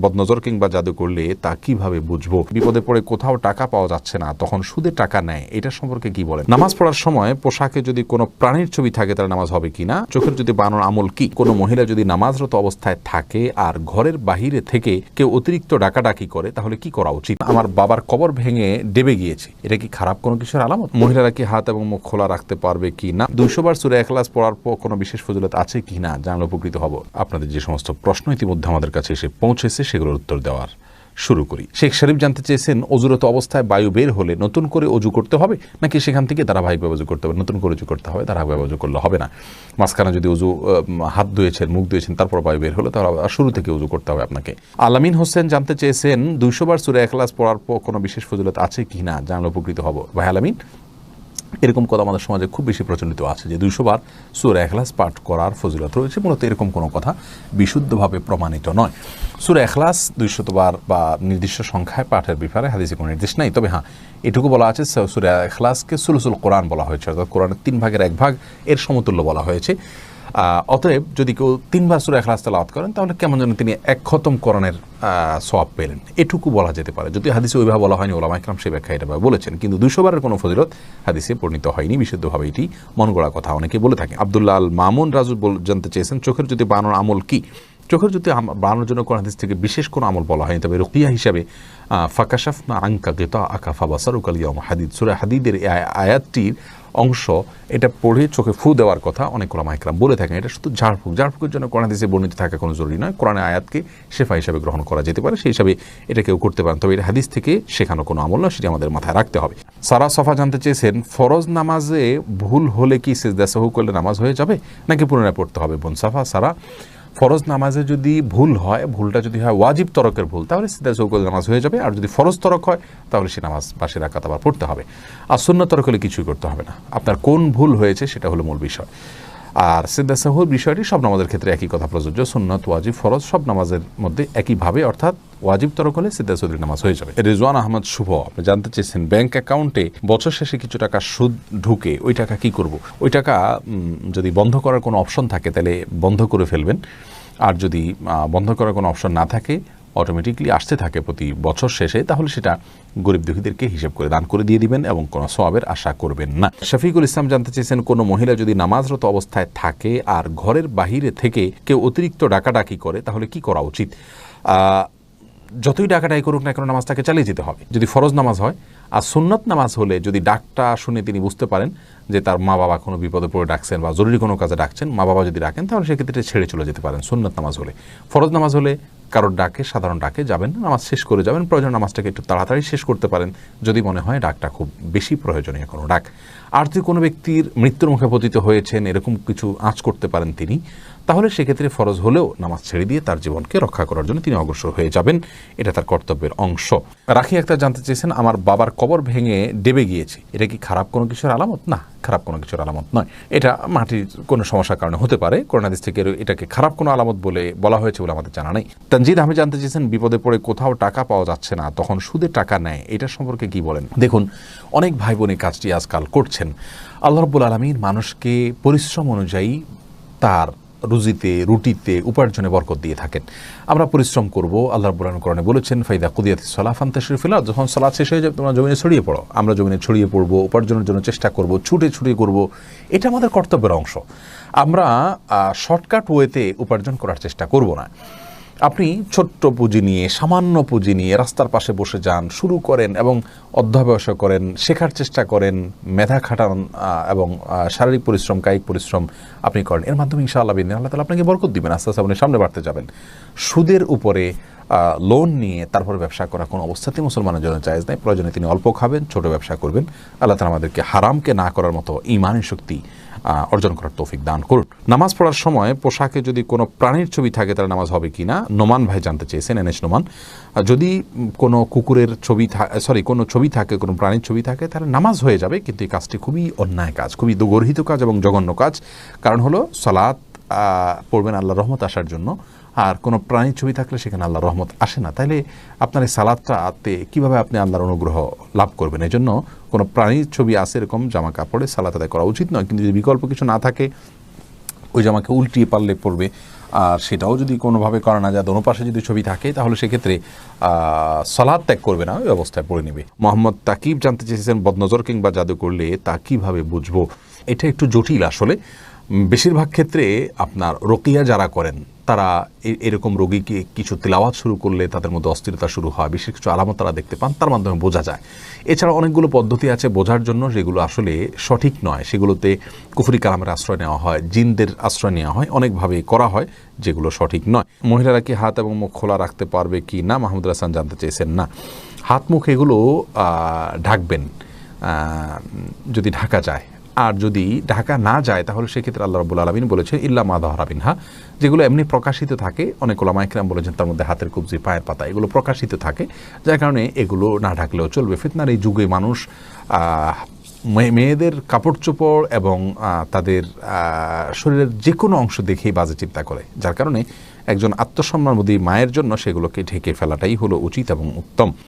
বদনজর কিংবা জাদু করলে তা কীভাবে বুঝব? বিপদে পড়ে কোথাও টাকা পাওয়া যাচ্ছে না, তখন সুদে টাকা নেয়। এটা সম্পর্কে কি বলেন? নামাজ পড়ার সময় পোশাকে যদি কোনো প্রাণীর ছবি থাকে, তাহলে নামাজ হবে কিনা চোখের যদি বানানোর আমল কি? কোনো মহিলা যদি নামাজরত অবস্থায় থাকে আর ঘরের বাহিরে থেকে কেউ অতিরিক্ত ডাকাডাকি করে, তাহলে কি করা উচিত? আমার বাবার কবর ভেঙে ডেবে গিয়েছে। এটা কি খারাপ কোনো কিছুর আলামত? মহিলারা কি হাত এবং মুখ খোলা রাখতে পারবে কি না? দুইশো বার সুরে একলাস পড়ার পর কোনো বিশেষ ফজিলত আছে কি না? জানলে উপকৃত হব। আপনাদের যে সমস্ত প্রশ্ন ইতিমধ্যে আমাদের কাছে এসে পৌঁছেছে সেগুলোর উত্তর দেওয়ার শুরু করি। শেখ শরীফ জানতে চেয়েছেন, অজুরত অবস্থায় বায়ু বের হলে নতুন করে অজু করতে হবে? নাকি সেখান থেকে ধারাবাহিকভাবে অজু করতে হবে? নতুন করে অজু করতে হবে ধারাবাহিকভাবে অজু করলে হবে না। মাঝখানে যদি অজু হাত ধুয়েছেন, মুখ ধুয়েছেন, তারপর বায়ু বের হলে তাহলে শুরু থেকে অজু করতে হবে আপনাকে। আলামিন হোসেন জানতে চেয়েছেন, দুইশো বার সুরে একলাস পড়ার পর কোনো বিশেষ ফজিলত আছে কি না জানলে উপকৃত হব। ভাই আলামিন? এরকম কথা আমাদের সমাজে খুব বেশি প্রচলিত আছে যে দুইশো বার সুরা এখলাস পাঠ করার ফজিলত রয়েছে। মূলত এরকম কোনো কথা বিশুদ্ধভাবে প্রমাণিত নয়। সুরা এখলাস দুইশতবার বা নির্দিষ্ট সংখ্যায় পাঠের বিফারে হাদিসে কোনো নির্দেশ নেই। তবে হ্যাঁ এটুকু বলা আছে সুরা এখলাসকে সুলসুল কোরআন বলা হয়েছে। অর্থাৎ কোরআনের তিন ভাগের এক ভাগ এর সমতুল্য বলা হয়েছে। অতএব যদি কেউ তিনবার সুরা এখলাস তেলাওয়াত করেন, তাহলে কেমন যেন তিনি এক খতম করণের সব পেলেন। এটুকু বলা যেতে পারে। যদি হাদিসে ওইভাবে বলা হয়নি, ওলামা ইকরাম সে ব্যাখ্যা এটা বলেছেন, কিন্তু দুশো বারের কোনো ফজিলত হাদিসে পরিণত হয়নি। বিশুদ্ধভাবে এটি মন গড়া কথা অনেকে বলে থাকেন। আবদুল্লাহ আল মামুন রাজু জানতে চেয়েছেন, চোখের যদি বানানোর আমল কি? চোখের যদি বানানোর জন্য কোন হাদিস থেকে বিশেষ কোনো আমল বলা হয়নি, তবে রুকিয়া হিসাবে ফাকাশাফ না আঙ্কা গেতা আকাফা বাসারুকাল ইয়ম হাদিদ। সুরা হাদিদের আয়াতটির অংশ, এটা পড়ে চোখে ফু দেওয়ার কথা অনেক ওলামা ইকরাম বলে থাকেন। এটা শুধু ঝাড়ফুঁক। ঝাড়ফুঁকের জন্য কোরআন হাদিসে বর্ণিত থাকা কোনো জরুরি নয়। কোরআনের আয়াতকে শেফা হিসাবে গ্রহণ করা যেতে পারে। সেই হিসাবে এটা কেউ করতে পারেন তবে এটা হাদিস থেকে শেখানো কোনো আমল নয়, সেটি আমাদের মাথায় রাখতে হবে। সারা সফা জানতে চেয়েছেন, ফরজ নামাজে ভুল হলে কি সেজদা সহু করলে নামাজ হয়ে যাবে? নাকি পুনরায় পড়তে হবে বোন সাফা? সারা ফরজ নামাজে যদি ভুল হয়, ভুলটা যদি হয়, ওয়াজিব তরকের ভুল, তাহলে সিদ্ধা চৌকল নামাজ হয়ে যাবে। আর যদি ফরজ তরক হয়, তাহলে সে নামাজ পাশে রাখাত আবার পড়তে হবে। আর শূন্য তরক হলে কিছুই করতে হবে না। আপনার কোন ভুল হয়েছে, সেটা হলো মূল বিষয়। আর সিদ্ধা সাহুর বিষয়টি সব নামাজের ক্ষেত্রে একই কথা প্রযোজ্য। সুন্নত, ওয়াজিব, ফরজ সব নামাজের মধ্যে একইভাবে অর্থাৎ ওয়াজিব তরক হলে সিদ্ধা সৌদির নামাজ হয়ে যাবে। রেজওয়ান আহমদ, শুভ। আপনি জানতে চেয়েছেন, ব্যাংক অ্যাকাউন্টে বছর শেষে কিছু টাকা সুদ ঢুকে, ওই টাকা কি করব? ওই টাকা যদি বন্ধ করার কোনো অপশন থাকে, তাহলে বন্ধ করে ফেলবেন। আর যদি বন্ধ করার কোনো অপশন না থাকে অটোমেটিকলি আসতে থাকে প্রতি বছর শেষে, তাহলে সেটা গরিব দুঃখীদেরকে হিসেব করে দান করে দিয়ে দিবেন এবং কোনো সবাবের আশা করবেন না। শফিকুল ইসলাম জানতে চেয়েছেন, কোনো মহিলা যদি নামাজরত অবস্থায় থাকে আর ঘরের বাহিরে থেকে কেউ অতিরিক্ত ডাকাডাকি করে, তাহলে কি করা উচিত? যতই ডাকাটাই করুক না কেন নামাজটাকে চালিয়ে যেতে হবে। যদি ফরজ নামাজ হয় আর সুন্নত নামাজ হলে যদি ডাকটা শুনে তিনি বুঝতে পারেন যে তার মা বাবা কোনো বিপদে পড়ে ডাকছেন বা জরুরি কোনো কাজে ডাকছেন, মা বাবা যদি ডাকেন, তাহলে সেক্ষেত্রে ছেড়ে চলে যেতে পারেন সুন্নত নামাজ হলে। ফরজ নামাজ হলে কারোর ডাকে, সাধারণ ডাকে যাবেন নামাজ শেষ করে যাবেন, প্রয়োজন নামাজটাকে একটু তাড়াতাড়ি শেষ করতে পারেন। যদি মনে হয় ডাকটা খুব বেশি প্রয়োজনীয় কোনো ডাক। আর যদি কোনো ব্যক্তির মৃত্যুর মুখে পতিত হয়েছেন, এরকম কিছু আঁচ করতে পারেন তিনি তাহলে সেক্ষেত্রে ফরজ হলেও নামাজ ছেড়ে দিয়ে তার জীবনকে রক্ষা করার জন্য তিনি অগ্রসর হয়ে যাবেন। এটা তার কর্তব্যের অংশ। রাখি একটা জানতে চেয়েছেন, আমার বাবার কবর ভেঙে ডেবে গিয়েছে। এটা কি খারাপ কোনো কিছুর আলামত? না, খারাপ কোনো কিছুর আলামত নয়। এটা মাটির কোনো সমস্যার কারণে হতে পারে। করোনাদিস থেকে এটাকে খারাপ কোনো আলামত বলে বলা হয়েছে বলে আমাদের জানা নেই। তানজিদ আমি জানতে চেয়েছেন, বিপদে পড়ে কোথাও টাকা পাওয়া যাচ্ছে না, তখন সুদে টাকা নেয়। এটা সম্পর্কে কি বলেন? দেখুন, অনেক ভাই বোন এই কাজটি আজকাল করছেন। আল্লাহ রব্বুল আলমীর মানুষকে পরিশ্রম অনুযায়ী তার রুজিতে, রুটিতে উপার্জনে বরকত দিয়ে থাকেন। আমরা পরিশ্রম করব, আল্লাহ বুরানকরণে বলেছেন, ফাইদা কুদিয়াতি সলাফান তশরিফিলা যখন সালাদ শেষ হয়ে যাবে, তোমরা জমিনে ছড়িয়ে পড়ো। আমরা জমিনে ছড়িয়ে পড়ব, উপার্জনের জন্য চেষ্টা করব, ছুটে ছুটে করব। এটা আমাদের কর্তব্যের অংশ। আমরা শর্টকাট ওয়েতে উপার্জন করার চেষ্টা করব না। আপনি ছোট্ট পুঁজি নিয়ে, সামান্য পুঁজি নিয়ে রাস্তার পাশে বসে যান, শুরু করেন এবং অধ্যাবসায় করেন, শেখার চেষ্টা করেন, মেধা খাটান এবং শারীরিক পরিশ্রম, কায়িক পরিশ্রম আপনি করেন। এর মাধ্যমে ইনশাআল্লাহ বিদিন, আল্লাহ তালা আপনাকে বরকত দিবেন, আস্তে আস্তে আপনি সামনে বাড়তে যাবেন। সুদের উপরে লোন নিয়ে তারপরে ব্যবসা করা কোনো অবস্থাতেই মুসলমানের জন্য চাইজ নাই। প্রয়োজনে তিনি অল্প খাবেন, ছোট ব্যবসা করবেন। আল্লাহ তালা আমাদেরকে হারামকে না করার মতো ইমানের শক্তি অর্জন করার তৌফিক দান করুন। নামাজ পড়ার সময় পোশাকে যদি কোনো প্রাণীর ছবি থাকে, তাহলে নামাজ হবে কি না? নোমান ভাই জানতে চেয়েছেন, এনএস নোমান। যদি কোনো কুকুরের ছবি সরি কোনো ছবি থাকে, কোনো প্রাণীর ছবি থাকে, তাহলে নামাজ হয়ে যাবে, কিন্তু এই কাজটি খুবই অন্যায় কাজ, খুবই দুগর্হিত কাজ এবং জঘন্য কাজ। কারণ হলো সালাত পড়বেন আল্লাহ রহমত আসার জন্য। আর কোনো প্রাণীর ছবি থাকলে সেখানে আল্লাহ রহমত আসে না। তাইলে আপনার এই সালাদটাতে কীভাবে আপনি আল্লাহর অনুগ্রহ লাভ করবেন? এই জন্য কোনো প্রাণীর ছবি আসে এরকম জামা কাপড়ে সালাত আদায় করা উচিত নয়। কিন্তু যদি বিকল্প কিছু না থাকে, ওই জামাকে উল্টিয়ে পারলে পড়বে আর সেটাও যদি কোনোভাবে করা না যায়, দোনো পাশে যদি ছবি থাকে, তাহলে সেক্ষেত্রে সালাদ ত্যাগ করবে না, ওই অবস্থায় পড়ে নেবে। মোহাম্মদ তাকিব জানতে চেয়েছেন, বদনজর কিংবা জাদু করলে তা কীভাবে বুঝব? এটা একটু জটিল আসলে। বেশিরভাগ ক্ষেত্রে আপনার রোকিয়া যারা করেন তারা এরকম রোগীকে কিছু তেলাওয়াত শুরু করলে তাদের মধ্যে অস্থিরতা শুরু হয়, বিশেষ কিছু আলামত তারা দেখতে পান, তার মাধ্যমে বোঝা যায়। এছাড়া অনেকগুলো পদ্ধতি আছে বোঝার জন্য যেগুলো আসলে সঠিক নয়। সেগুলোতে কুফরি কালামের আশ্রয় নেওয়া হয়, জিনদের আশ্রয় নেওয়া হয় অনেকভাবে করা হয় যেগুলো সঠিক নয়। মহিলারা কি হাত এবং মুখ খোলা রাখতে পারবে কি না? মাহমুদ হাসান জানতে চেয়েছেন, না। হাত মুখ এগুলো ঢাকবেন যদি ঢাকা যায় আর যদি ঢাকা না যায়, তাহলে সেক্ষেত্রে আল্লাহ রবুল আলমিন বলেছে ইল্লা মা দহরাবিন হা যেগুলো এমনি প্রকাশিত থাকে, অনেক ওলামাইকরাম বলেছেন, তার মধ্যে হাতের কবজি, পায়ের পাতা, এগুলো প্রকাশিত থাকে, যার কারণে এগুলো না ঢাকলেও চলবে। ফিতনার এই যুগে মানুষ মেয়ে- মেয়েদের কাপড় চোপড় এবং তাদের শরীরের যে কোনো অংশ দেখেই বাজে চিন্তা করে, যার কারণে একজন আত্মসম্মানবোধী মায়ের জন্য, সেগুলোকে ঢেকে ফেলাটাই হলো উচিত এবং উত্তম।